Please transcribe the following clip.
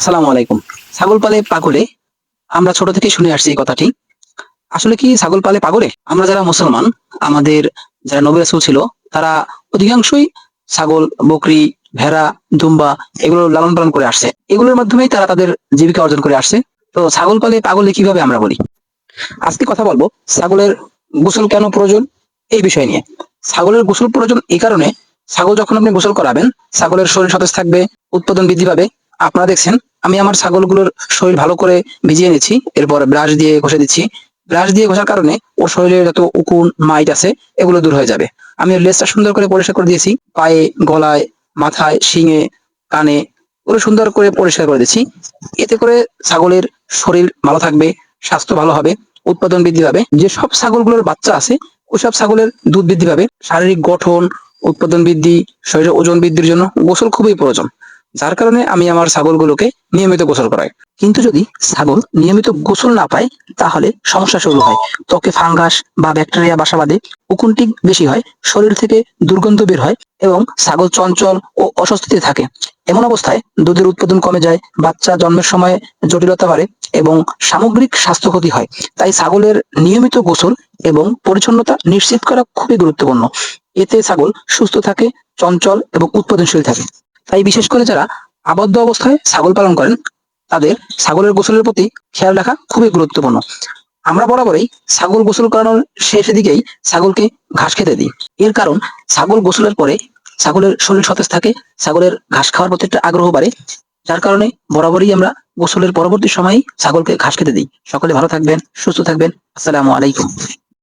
আসসালামু আলাইকুম। ছাগল পালে পাগলে, আমরা ছোট থেকে শুনে আসছি এই কথাটি। আসলে কি ছাগল পালে পাগলে? আমরা যারা মুসলমান, আমাদের যারা নবী রাসূল ছিল, তারা অধিকাংশই ছাগল, বকরি, ভেড়া, দুম্বা এগুলো লালন পালন করে আসছে। এগুলোর মাধ্যমেই তারা তাদের জীবিকা অর্জন করে আসছে। তো ছাগল পালে পাগলে কীভাবে আমরা বলি? আজকে কথা বলব ছাগলের গোসল কেন প্রয়োজন এই বিষয় নিয়ে। ছাগলের গোসল প্রয়োজন এই কারণে ছাগল যখন আপনি গোসল করাবেন, ছাগলের শরীর সতেজ থাকবে, উৎপাদন বৃদ্ধি পাবে আপনারা দেখছেন, আমি আমার ছাগলগুলোর শরীর ভালো করে ভিজিয়ে নিচ্ছি, এরপর ব্রাশ দিয়ে ঘষে দিচ্ছি। ব্রাশ দিয়ে ঘষার কারণে ওর শরীরে যত উকুন, মাইট আছে, এগুলো দূর হয়ে যাবে। আমি লেজটা সুন্দর করে পরিষ্কার করে দিয়েছি, পায়ে, গলায়, মাথায়, শিঙে, কানে, ওগুলো সুন্দর করে পরিষ্কার করে দিচ্ছি। এতে করে ছাগলের শরীর ভালো থাকবে, স্বাস্থ্য ভালো হবে, উৎপাদন বৃদ্ধি পাবে। যেসব ছাগলগুলোর বাচ্চা আছে ওইসব ছাগলের দুধ বৃদ্ধি পাবে। শারীরিক গঠন, উৎপাদন বৃদ্ধি শরীরের ওজন বৃদ্ধির জন্য গোসল খুবই প্রয়োজন। যার কারণে আমি আমার ছাগলগুলোকে নিয়মিত গোসল করাই। কিন্তু যদি ছাগল নিয়মিত গোসল না পায়, তাহলে সমস্যা শুরু হয়। ত্বকে ফাঙ্গাস বা ব্যাকটেরিয়া বাসা বাঁধে, উকুনটি বেশি হয়, শরীর থেকে দুর্গন্ধ বের হয় এবং ছাগল চঞ্চল ও অস্বস্তিতে থাকে। এমন অবস্থায় দুধের উৎপাদন কমে যায়, বাচ্চা জন্মের সময় জটিলতা বাড়ে এবং সামগ্রিক স্বাস্থ্য ক্ষতি হয়। তাই ছাগলের নিয়মিত গোসল এবং পরিচ্ছন্নতা নিশ্চিত করা খুবই গুরুত্বপূর্ণ। এতে ছাগল সুস্থ থাকে, চঞ্চল এবং উৎপাদনশীল থাকে। তাই বিশেষ করে যারা আবদ্ধ অবস্থায় ছাগল পালন করেন, তাদের ছাগলের গোসলের প্রতি খেয়াল রাখা খুবই গুরুত্বপূর্ণ। আমরা বরাবরই ছাগল গোসল করানোর শেষের দিকেই ছাগলকে ঘাস খেতে দিই। এর কারণ, ছাগল গোসলের পরে ছাগলের শরীর সতেজ থাকে, ছাগলের ঘাস খাওয়ার প্রতি একটা আগ্রহ বাড়ে, যার কারণে বরাবরই আমরা গোসলের পরবর্তী সময়েই ছাগলকে ঘাস খেতে দিই। সকলে ভালো থাকবেন, সুস্থ থাকবেন। আসসালামু আলাইকুম।